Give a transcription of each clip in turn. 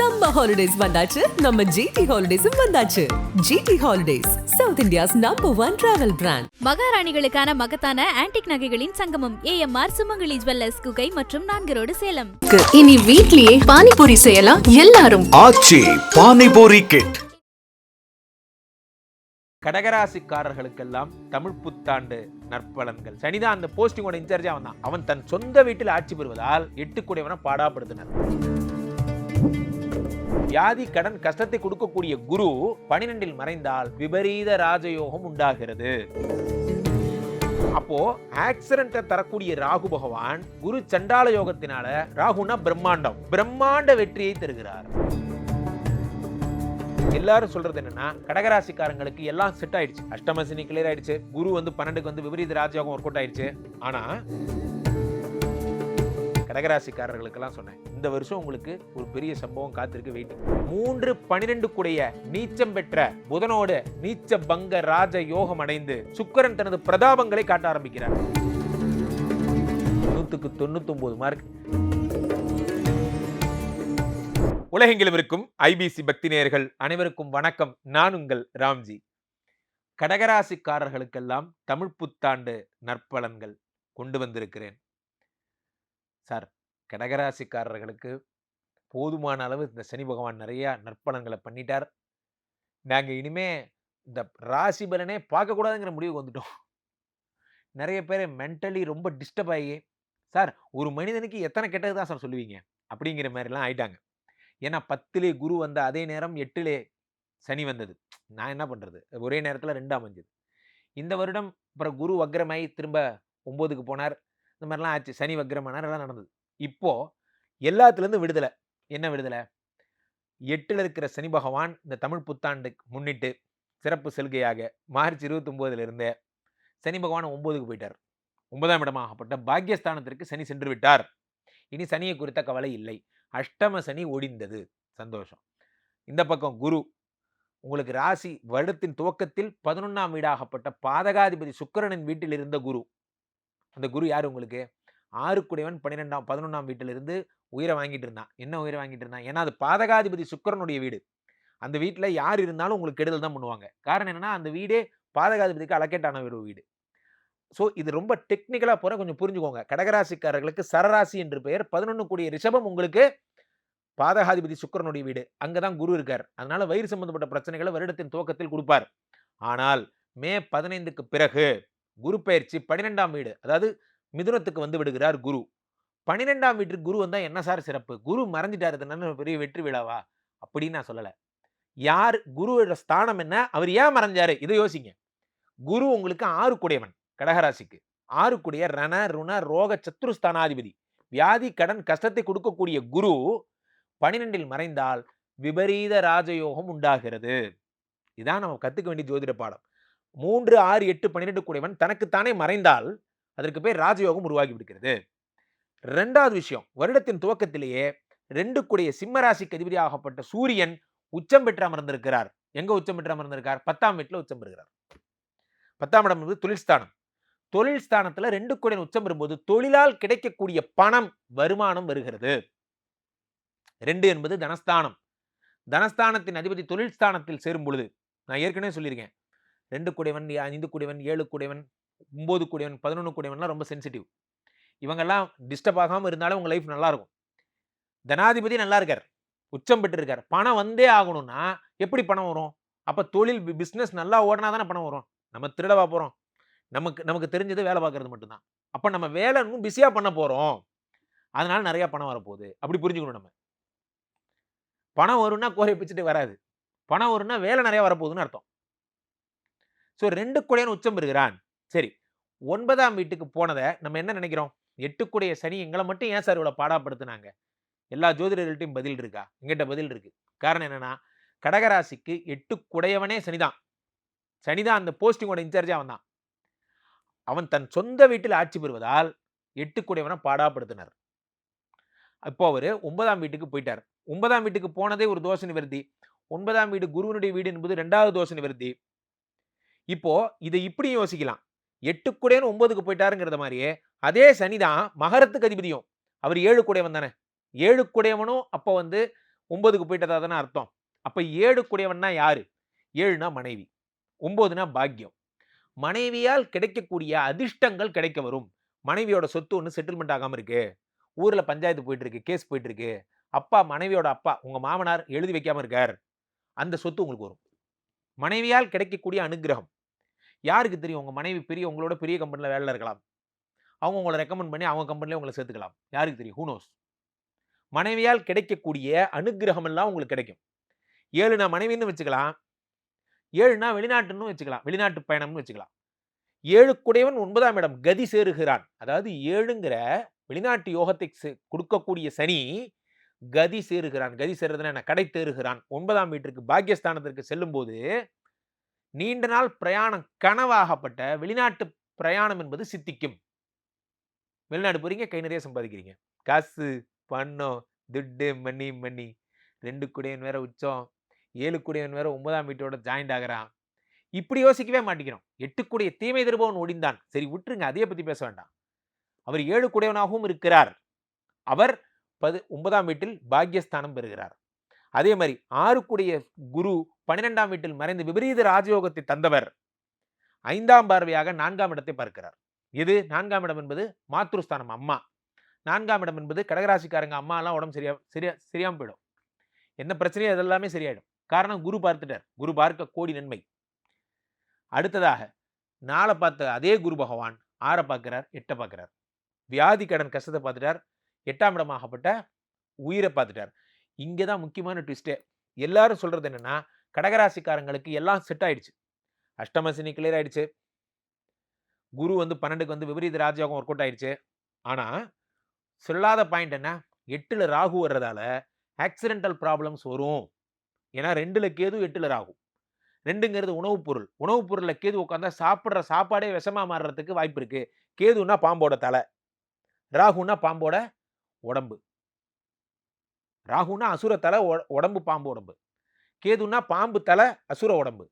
Summer holidays வந்தாச்சு. நம்ம GT ஹாலிடேஸும் வந்தாச்சு. GT Holidays South India's number one travel brand மகாராணிகளுக்கான மகத்தான ஆன்டிக் நகைகளின் சங்கமம் ஏஎம்ஆர் சுமங்கலி ஜுவல்லர்ஸ் குகை மற்றும் நான்கு ரோடு சேலம். இனி வீட்லயே பானிபூரி செய்யலாம் எல்லாரும். ஆச்சி பானிபூரி கிட் கடகராசிக்காரர்களுக்கெல்லாம் தமிழ் புத்தாண்டு நற்பலன்கள். சனிதான் அந்த போஸ்டிங்கோட இன்சார்ஜ் அவன் தான் அவன் தன் சொந்த வீட்டில் ஆட்சி பெறுவதால் எட்டு கூடியவனை பாடாப்படுத்தினர் வியாதி கடன் கஷ்டத்தை கொடுக்கக்கூடிய குரு பனிரெண்டில் மறைந்தால் விபரீத ராஜயோகம் உண்டாகிறது. அப்போ ஆக்சிடென்ட்டை தரக்கூடிய ராகு பகவான் குரு சண்டால யோகத்தினால ராகுனா பிரம்மாண்டம். பிரம்மாண்ட வெற்றியை தருகிறார். எல்லாரும் சொல்றது என்னன்னா கடகராசிக்காரங்களுக்கு எல்லாம் செட் ஆயிடுச்சு. அஷ்டமசினி கிளியர் ஆயிடுச்சு. குரு வந்து பன்னெண்டுக்கு வந்து விபரீத ராஜயோகம் ஒர்க் அவுட் ஆயிடுச்சு. ஆனா கடகராசிக்காரர்களுக்கெல்லாம் சொன்னேன். இந்த வருஷம் உங்களுக்கு ஒரு பெரிய சம்பவம் காத்திருக்கு வெயிட்டிங் மூன்று பனிரெண்டு கூடைய நீச்சம் பெற்ற புதனோடு நீச்ச பங்க ராஜ யோகம் அடைந்து சுக்கரன் தனது பிரதாபங்களை காட்ட ஆரம்பிக்கிறார். நூத்துக்கு தொண்ணூத்தி மார்க் உலகெங்கிலும் இருக்கும் ஐபிசி பக்தி நேயர்கள் அனைவருக்கும் வணக்கம். நான் உங்கள் ராம்ஜி. கடகராசிக்காரர்களுக்கெல்லாம் தமிழ் புத்தாண்டு நற்பலன்கள் கொண்டு வந்திருக்கிறேன். சார் கடகராசிக்காரர்களுக்கு போதுமான அளவு இந்த சனி பகவான் நிறையா நற்பலன்களை பண்ணிட்டார். நாங்கள் இனிமே இந்த ராசி பலனே பார்க்கக்கூடாதுங்கிற முடிவுக்கு வந்துட்டோம். நிறைய பேர் மென்டலி ரொம்ப டிஸ்டர்ப் ஆகி சார் ஒரு மனிதனுக்கு எத்தனை கெட்டது தான் சார் சொல்லுவீங்க? அப்படிங்கிற மாதிரிலாம் ஆயிட்டாங்க. ஏன்னா பத்திலே குரு வந்த அதே நேரம் எட்டிலே சனி வந்தது. நான் என்ன பண்ணுறது ஒரே நேரத்தில் ரெண்டு அமைஞ்சது. இந்த வருடம் அப்புறம் குரு வக்ரமாயி திரும்ப ஒம்போதுக்கு போனார். இந்த மாதிரிலாம் ஆச்சு. சனி வக்ரமானார் எல்லாம் நடந்தது. இப்போது எல்லாத்துலேருந்து விடுதலை. என்ன விடுதலை? எட்டில் இருக்கிற சனி பகவான் இந்த தமிழ் புத்தாண்டுக்கு முன்னிட்டு சிறப்பு செல்கையாக மார்ச் இருபத்தொம்போதுலேருந்தே சனி பகவான் ஒம்போதுக்கு போயிட்டார். ஒன்பதாம் இடமாகப்பட்ட பாக்கியஸ்தானத்திற்கு சனி சென்று விட்டார். இனி சனியை குறித்த கவலை இல்லை. அஷ்டம சனி ஒடிந்தது. சந்தோஷம். இந்த பக்கம் குரு உங்களுக்கு ராசி வருடத்தின் துவக்கத்தில் பதினொன்றாம் வீடாகப்பட்ட பாதகாதிபதி சுக்கிரனின் வீட்டில் இருந்த குரு அந்த குரு யார் உங்களுக்கு? ஆறுக்குடையவன் பன்னிரெண்டாம் பதினொன்றாம் வீட்டிலிருந்து உயிரை வாங்கிட்டு இருந்தான். என்ன உயிரை வாங்கிட்டு இருந்தான்? ஏன்னா அது பாதகாதிபதி சுக்கிரனுடைய வீடு. அந்த வீட்டில் யார் இருந்தாலும் உங்களுக்கு கெடுதல் தான் பண்ணுவாங்க. காரணம் என்னென்னா அந்த வீடே பாதகாதிபதிக்கு அலக்கேட்டான ஒரு வீடு. ஸோ இது ரொம்ப டெக்னிக்கலாக போகிற கொஞ்சம் புரிஞ்சுக்கோங்க. கடகராசிக்காரர்களுக்கு சரராசி என்று பெயர் பதினொன்று கூடிய ரிஷபம் உங்களுக்கு பாதகாதிபதி சுக்கிரனுடைய வீடு. அங்கே தான் குரு இருக்கார். அதனால வயிறு சம்பந்தப்பட்ட பிரச்சனைகளை வருடத்தின் துவக்கத்தில் கொடுப்பார். ஆனால் மே பதினைந்துக்கு பிறகு குரு பயிற்சி பன்னிரெண்டாம் வீடு. அதாவது மிதுனத்துக்கு வந்து விடுகிறார் குரு. பன்னிரெண்டாம் வீட்டுக்கு குரு வந்தால் என்ன சார் சிறப்பு? குரு மறைஞ்சிட்டாரு இதனால பெரிய வெற்றி விழாவா? அப்படின்னு நான் சொல்லலை. யார் குருவோட ஸ்தானம் என்ன? அவர் ஏன் மறைஞ்சாரு? இதை யோசிங்க. குரு உங்களுக்கு ஆறு குடையவன் கடகராசிக்கு. ஆறு குடைய ரண ருண ரோக சத்துருஸ்தானாதிபதி வியாதி கடன் கஷ்டத்தை கொடுக்கக்கூடிய குரு பனிரெண்டில் மறைந்தால் விபரீத ராஜயோகம் உண்டாகிறது. இதான் நம்ம கத்துக்க வேண்டிய ஜோதிட பாடம். மூன்று ஆறு எட்டு பன்னிரெண்டு கூடியவன் தனக்குத்தானே மறைந்தால் அதற்கு பேர் ராஜயோகம் உருவாகி விடுகிறது. ரெண்டாவது விஷயம் வருடத்தின் துவக்கத்திலேயே ரெண்டு கூடிய சிம்மராசிக்கு அதிபதியாகப்பட்ட சூரியன் உச்சம் பெற்று அமர்ந்திருக்கிறார். எங்க உச்சம் பெற்று அமர்ந்திருக்கார்? பத்தாம் வீட்டுல உச்சம் பெறுகிறார். பத்தாம் இடம் என்பது தொழில் ஸ்தானம் தொழில் ஸ்தானத்துல ரெண்டு கோடியின் உச்சம் பெறும்போது தொழிலால் கிடைக்கக்கூடிய பணம் வருமானம் வருகிறது. ரெண்டு என்பது தனஸ்தானம். தனஸ்தானத்தின் அதிபதி தொழில் ஸ்தானத்தில் சேரும் பொழுது நான் ஏற்கனவே சொல்லியிருக்கேன். ரெண்டு கூடியவன் ஐந்து கூடியவன் ஏழு கூடியவன் ஒம்பது கூடியவன் பதினொன்று கூடியவன்லாம் ரொம்ப சென்சிட்டிவ் இவங்கெல்லாம் டிஸ்டர்ப் ஆகாமல் இருந்தாலும் உங்கள் லைஃப் நல்லாயிருக்கும் தனாதிபதி நல்லா இருக்கார். உச்சம் பெற்றிருக்கார். பணம் வந்தே ஆகணும்னா எப்படி பணம் வரும்? அப்போ தொழில் பிஸ்னஸ் நல்லா ஓடினா தானே பணம் வரும். நம்ம திருடவா போகிறோம் நமக்கு நமக்கு தெரிஞ்சது வேலை பார்க்கறது மட்டும்தான். அப்போ நம்ம வேலை இன்னும் பிஸியாக பண்ண போகிறோம் அதனால நிறையா பணம் வரப்போகுது. அப்படி புரிஞ்சுக்கணும் நம்ம. பணம் வரும்னா கோரை பிச்சுட்டு வராது. பணம் வரும்னா வேலை நிறையா வரப்போகுதுன்னு அர்த்தம். ஸோ ரெண்டு குடையன் உச்சம் பெறுகிறான். சரி ஒன்பதாம் வீட்டுக்கு போனதை நம்ம என்ன நினைக்கிறோம்? எட்டுக்குடைய சனி எங்களை மட்டும் ஏன் சார் இவ்வளோ பாடாப்படுத்துனாங்க? எல்லா ஜோதிடர்கள்ட்டையும் பதில் இருக்கா? எங்கிட்ட பதில் இருக்கு. காரணம் என்னன்னா கடகராசிக்கு எட்டு குடையவனே சனிதான். சனிதான் அந்த போஸ்டிங்கோட இன்சார்ஜ் அவன் தான் அவன் தன் சொந்த வீட்டில் ஆட்சி பெறுவதால் எட்டு குடையவனை பாடாப்படுத்தினார். இப்போ அவர் ஒன்பதாம் வீட்டுக்கு போயிட்டார். ஒன்பதாம் வீட்டுக்கு போனதே ஒரு தோஷ நிவர்த்தி. ஒன்பதாம் வீடு குருவனுடைய வீடு என்பது ரெண்டாவது தோஷ நிவர்த்தி. இப்போ இதை இப்படி யோசிக்கலாம். எட்டு குடையன் ஒன்பதுக்கு போயிட்டாருங்கிறத மாதிரியே அதே சனிதான் மகரத்துக்கு அதிபதியும். அவர் ஏழு கூடையவன் தானே. ஏழு குடையவனும் அப்போ வந்து ஒன்பதுக்கு போயிட்டதா தானே அர்த்தம். அப்போ ஏழு கூடையவன்னா யாரு? ஏழுனா மனைவி. ஒன்பதுனா பாக்கியம். மனைவியால் கிடைக்கக்கூடிய அதிர்ஷ்டங்கள் கிடைக்க வரும். மனைவியோட சொத்து ஒன்று செட்டில்மெண்ட் ஆகாமல் இருக்கு. ஊரில் பஞ்சாயத்து போயிட்டு இருக்கு கேஸ் போயிட்டு இருக்கு அப்பா மனைவியோட அப்பா உங்கள் மாமனார் எழுதி வைக்காமல் இருக்கார். அந்த சொத்து உங்களுக்கு வரும். மனைவியால் கிடைக்கக்கூடிய அனுகிரகம். யாருக்கு தெரியும்? உங்கள் மனைவி பெரிய உங்களோட பெரிய கம்பெனியில் வேலையில் இருக்கலாம். அவங்க உங்களை ரெக்கமெண்ட் பண்ணி அவங்க கம்பெனிலே உங்களை சேர்த்துக்கலாம். யாருக்கு தெரியும்? ஹூனோஸ் மனைவியால் கிடைக்கக்கூடிய அனுகிரகம் எல்லாம் உங்களுக்கு கிடைக்கும். ஏழுனா மனைவின்னு வச்சுக்கலாம். ஏழுனா வெளிநாட்டுன்னு வச்சுக்கலாம். வெளிநாட்டு பயணம்னு வச்சுக்கலாம். ஏழுக்குடையவன் ஒன்பதாம் இடம் கதி சேருகிறான். அதாவது ஏழுங்கிற வெளிநாட்டு யோகத்தை சே- கொடுக்கக்கூடிய சனி கதி சேருகிறான். கதி சேருறதுன்னா என்ன? கடை தேறுகிறான். ஒன்பதாம் வீட்டிற்கு பாக்கியஸ்தானத்திற்கு செல்லும்போது நீண்ட நாள் பிரயாணம் கனவாகப்பட்ட வெளிநாட்டு பிரயாணம் என்பது சித்திக்கும். வெளிநாடு போறீங்க கை நிறைய சம்பாதிக்கிறீங்க. காசு பணம் துட்டு மணி மணி. ரெண்டு குடையன் வேற உச்சம். ஏழு குடையன் வேற ஒன்பதாம் வீட்டோட ஜாயிண்ட் ஆகுறான். இப்படி யோசிக்கவே மாட்டேங்கிறோம் எட்டு தீமை திருபவன் ஒடிந்தான். சரி விட்டுருங்க. அதையே பற்றி பேச வேண்டாம். அவர் ஏழு குடையவனாகவும் இருக்கிறார். அவர் பது ஒன்பதாம் வீட்டில் பாக்கியஸ்தானம் பெறுகிறார். அதே மாதிரி ஆறுக்குடைய குரு பன்னிரெண்டாம் வீட்டில் மறைந்து விபரீத ராஜயோகத்தை தந்தவர். ஐந்தாம் பார்வையாக நான்காம் இடத்தை பார்க்கிறார். இது நான்காம் இடம் என்பது மாத்ருஸ்தானம் அம்மா. நான்காம் இடம் என்பது கடகராசிக்காரங்க அம்மா எல்லாம் உடம்பு சரியா சரியா சரியாம போயிடும். என்ன பிரச்சனையோ அதெல்லாமே சரியாயிடும். காரணம் குரு பார்த்துட்டார். குரு பார்க்க கோடி நன்மை. அடுத்ததாக நாளை பார்த்த அதே குரு பகவான் ஆறை பார்க்கிறார் எட்டை பார்க்கிறார். வியாதி கடன் கஷ்டத்தை பார்த்துட்டார். எட்டாம் இடமாகப்பட்ட உயிரை பார்த்துட்டார். இங்கே தான் முக்கியமான ட்விஸ்டே எல்லாரும் சொல்கிறது என்னென்னா கடகராசிக்காரங்களுக்கு எல்லாம் செட் ஆயிடுச்சு. அஷ்டமசினி கிளியர் ஆயிடுச்சு. குரு வந்து பன்னெண்டுக்கு வந்து விபரீத ராஜயோகம் ஒர்க் அவுட் ஆயிடுச்சு. ஆனால் சொல்லாத பாயிண்ட் என்ன? எட்டில் ராகு வர்றதால ஆக்சிடென்டல் ப்ராப்ளம்ஸ் வரும். ஏன்னா ரெண்டில் கேது எட்டில் ராகு. ரெண்டுங்கிறது உணவுப் பொருள். உணவுப் பொருளில் கேது உட்காந்தா சாப்பிட்ற சாப்பாடே விஷமாக மாறுறதுக்கு வாய்ப்பு இருக்குது கேதுன்னா பாம்போட தலை. ராகுன்னா பாம்போட உடம்பு. ராகுனா அசுர தலை உடம்பு பாம்பு உடம்பு. கேதுன்னா பாம்பு தலை அசுர உடம்பு.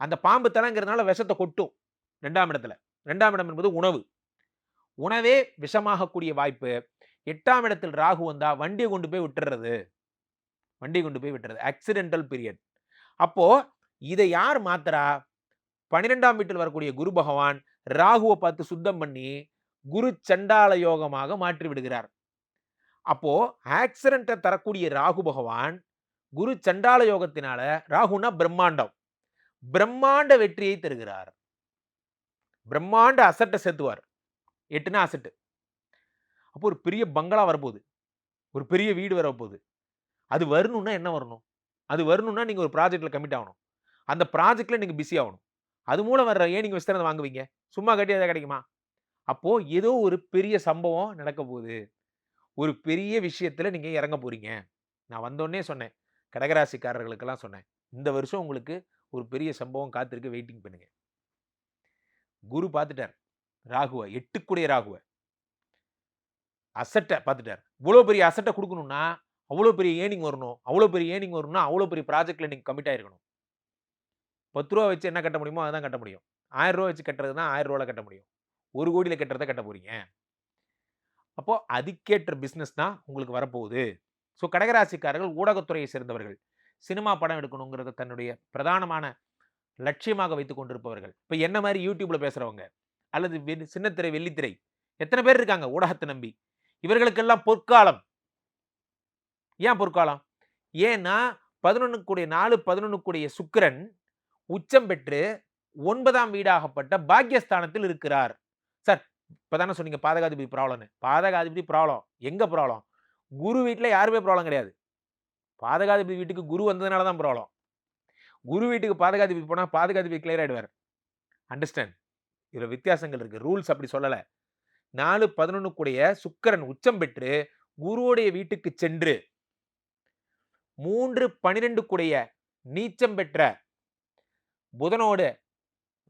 அந்த பாம்பு தலைங்கிறதுனால விஷத்தை கொட்டும் ரெண்டாம் இடத்துல. ரெண்டாம் இடம் என்பது உணவு. உணவே விஷமாகக்கூடிய வாய்ப்பு. எட்டாம் இடத்தில் ராகு வந்தால் வண்டியை கொண்டு போய் விட்டுறது. வண்டியை கொண்டு போய் விட்டுறது. ஆக்சிடென்டல் பீரியட் அப்போது இதை யார் மாத்துறா? பன்னிரெண்டாம் வீட்டில் வரக்கூடிய குரு பகவான் ராகுவை பார்த்து சுத்தம் பண்ணி குரு சண்டால யோகமாக மாற்றி விடுகிறார். அப்போது ஆக்சிடென்ட்டை தரக்கூடிய ராகு பகவான் குரு சண்டால யோகத்தினால ராகுனா பிரம்மாண்டம். பிரம்மாண்ட வெற்றியை தருகிறார். பிரம்மாண்ட அசட்டை சேர்த்துவார் எட்டுனா அசட்டு அப்போ ஒரு பெரிய பங்களா வரப்போகுது. ஒரு பெரிய வீடு வரப்போகுது. அது வரணும்னா என்ன வரணும்? அது வரணும்னா நீங்கள் ஒரு ப்ராஜெக்டில் கமிட் ஆகணும். அந்த ப்ராஜெக்டில் நீங்கள் பிஸி ஆகணும். அது மூலம் வர்ற ஏன் நீங்கள் விசாரணை வாங்குவீங்க? சும்மா கட்டி அதை கிடைக்குமா? அப்போது ஏதோ ஒரு பெரிய சம்பவம் நடக்க போகுது. ஒரு பெரிய விஷயத்தில் நீங்கள் இறங்க போகிறீங்க நான் வந்தோடனே சொன்னேன். கடகராசிக்காரர்களுக்கெல்லாம் சொன்னேன். இந்த வருஷம் உங்களுக்கு ஒரு பெரிய சம்பவம் காத்திருக்கு வெயிட்டிங் பண்ணுங்க. குரு பார்த்துட்டார். ராகுவை எட்டுக்குடைய ராகுவை. அசட்டை பார்த்துட்டார். இவ்வளோ பெரிய அசட்டை கொடுக்கணும்னா அவ்வளோ பெரிய ஏர்னிங் வரணும். அவ்வளோ பெரிய ஏர்னிங் வரணும்னா அவ்வளோ பெரிய ப்ராஜெக்டில் நீங்கள் கமிட் ஆகிருக்கணும் பத்து ரூபா வச்சு என்ன கட்ட முடியுமோ அதான் கட்ட முடியும். ஆயிரம் ரூபா வச்சு கட்டுறது தான் ஆயிரம் ரூபாவில் கட்ட முடியும். ஒரு கோடியில் கட்டுறத கட்ட போகிறீங்க அப்போது அதுக்கேற்ற பிஸ்னஸ் தான் உங்களுக்கு வரப்போகுது. ஸோ கடகராசிக்காரர்கள் ஊடகத்துறையை சேர்ந்தவர்கள் சினிமா படம் எடுக்கணுங்கிறத தன்னுடைய பிரதானமான லட்சியமாக வைத்து கொண்டிருப்பவர்கள். இப்போ என்ன மாதிரி யூடியூப்பில் பேசுகிறவங்க அல்லது வெ- சின்னத்திரை வெள்ளித்திரை எத்தனை பேர் இருக்காங்க? ஊடகத்தை நம்பி. இவர்களுக்கெல்லாம் பொற்காலம். ஏன் பொற்காலம்? ஏன்னா பதினொன்றுக்குடைய நாலு பதினொன்றுக்குடைய சுக்கரன் சுக்கிரன் உச்சம் பெற்று ஒன்பதாம் வீடாகப்பட்ட பாக்கியஸ்தானத்தில் இருக்கிறார். இப்போ தானே சொன்னீங்க பாதகாதிபதி ப்ராப்ளம்னு. பாதகாதிபதி ப்ராப்ளம். எங்க ப்ராப்ளம்? குரு வீட்டில் யாருமே ப்ராப்ளம் கிடையாது. பாதகாதிபதி வீட்டுக்கு குரு வந்ததுனால தான் ப்ராப்ளம். குரு வீட்டுக்கு பாதகாதிபதி போனால் பாதகாதிபதி கிளியர் ஆகிடுவார் அண்டர்ஸ்டாண்ட் இதில் வித்தியாசங்கள் இருக்கு. ரூல்ஸ் அப்படி சொல்லலை. நாலு பதினொன்றுக்குடைய சுக்கரன் உச்சம் பெற்று குருவுடைய வீட்டுக்கு சென்று மூன்று பனிரெண்டு கூடிய நீச்சம் பெற்ற புதனோடு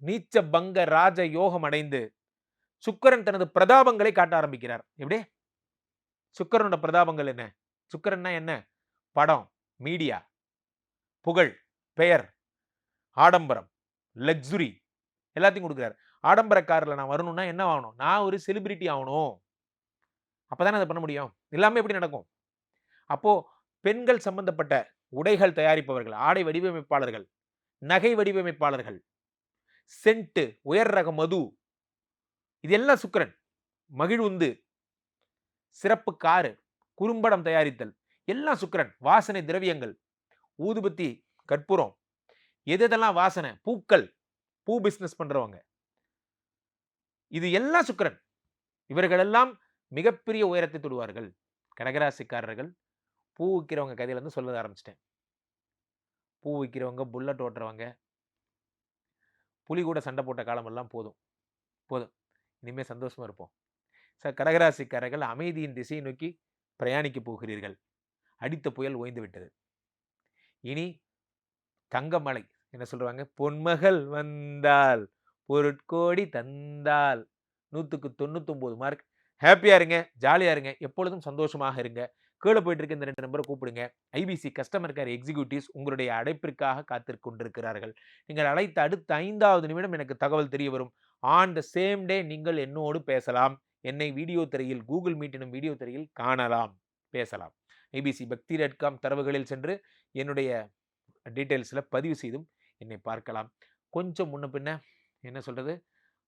நீச்ச பங்க ராஜ யோகம் அடைந்து சுக்கரன் தனது பிரதாபங்களை காட்ட ஆரம்பிக்கிறார். எப்படி? சுக்கிரனோட பிரதாபங்கள் என்ன? சுக்கரன்னா என்ன? படம் மீடியா புகழ் பெயர் ஆடம்பரம் லக்ஸுரி எல்லாத்தையும் கொடுக்குறாரு. ஆடம்பர காரில் நான் வரணும்னா என்ன ஆகணும்? நான் ஒரு செலிபிரிட்டி ஆகணும். அப்பதானே அதை பண்ண முடியும்? எல்லாமே எப்படி நடக்கும்? அப்போது பெண்கள் சம்பந்தப்பட்ட உடைகள் தயாரிப்பவர்கள் ஆடை வடிவமைப்பாளர்கள் நகை வடிவமைப்பாளர்கள் சென்ட்டு உயர் ரக மது இதெல்லாம் சுக்கரன். மகிழ்வுந்து சிறப்பு காரு குறும்படம் தயாரித்தல் எல்லாம் சுக்கரன். வாசனை திரவியங்கள் ஊதுபத்தி கற்பூரம் எது எதெல்லாம் வாசனை? பூக்கள் பூ பிஸ்னஸ் பண்றவங்க. இது எல்லாம் சுக்கரன். இவர்களெல்லாம் மிகப்பெரிய உயரத்தை தொடுவார்கள். கடகராசிக்காரர்கள் பூ விற்கிறவங்க கதையிலேருந்து சொல்ல ஆரம்பிச்சிட்டேன். பூ விற்கிறவங்க புல்லட் ஓட்டுறவங்க புலி கூட சண்டை போட்ட காலமெல்லாம் போதும். போதும். இனிமேல் சந்தோஷமாக இருப்போம். சார் கடகராசிக்காரர்கள் அமைதியின் திசையை நோக்கி பிரயாணிக்க போகிறீர்கள். அடித்த புயல் ஓய்ந்து விட்டது. இனி தங்கமலை என்ன சொல்கிறாங்க பொன்மகள் வந்தால் பொருட்கோடி தந்தால். நூற்றுக்கு தொண்ணூத்தொம்பது மார்க் ஹாப்பியாக இருங்க ஜாலியாக இருங்க எப்பொழுதும் சந்தோஷமாக இருங்க. கீழே போயிட்டு இருக்க இந்த ரெண்டு நம்பரை கூப்பிடுங்க. ஐபிசி கஸ்டமர் கேர் எக்ஸிக்யூட்டிவ்ஸ் உங்களுடைய அடைப்பிற்காக காத்திருக்கொண்டிருக்கிறார்கள் நீங்கள் அழைத்த அடுத்த ஐந்தாவது நிமிடம் எனக்கு தகவல் தெரிய வரும். ஆன் த சேம் டே நீங்கள் என்னோடு பேசலாம். என்னை வீடியோ திரையில் கூகுள் மீட் எனும் வீடியோ திரையில் காணலாம். பேசலாம். ஐபிசி பக்தி டாட் காம் தரவுகளில் சென்று என்னுடைய டீட்டெயில்ஸில் பதிவு செய்தும் என்னை பார்க்கலாம். கொஞ்சம் முன்ன பின்ன என்ன சொல்கிறது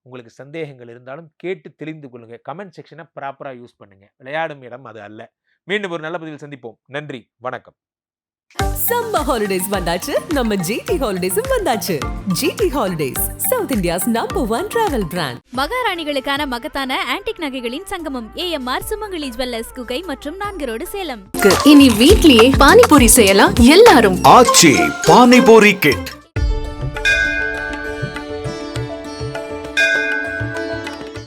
உங்களுக்கு சந்தேகங்கள் இருந்தாலும் கேட்டு தெளிந்து கொள்ளுங்கள் கமெண்ட் செக்ஷனை ப்ராப்பராக யூஸ் பண்ணுங்கள் விளையாடும் இடம் அது அல்ல. மீண்டும் ஒரு நல்ல பதிவில் சந்திப்போம். நன்றி. வணக்கம். சம்மர் ஹாலிடேஸ் வந்தாச்சு. நம்ம ஜிடி ஹாலிடேஸும் வந்தாச்சு. GT Holidays South India's number one travel brand மகாராணிகளுக்கான மகத்தான ஆன்டிக் நகைகளின் சங்கமம் ஏஎம்ஆர் சுமங்கலி ஜுவல்லர்ஸ் குகை மற்றும் நான்கு ரோடு சேலம். இனி வீட்லயே பானிபூரி செய்யலாம். எல்லாரும் ஆச்சி பானிபூரி கிட்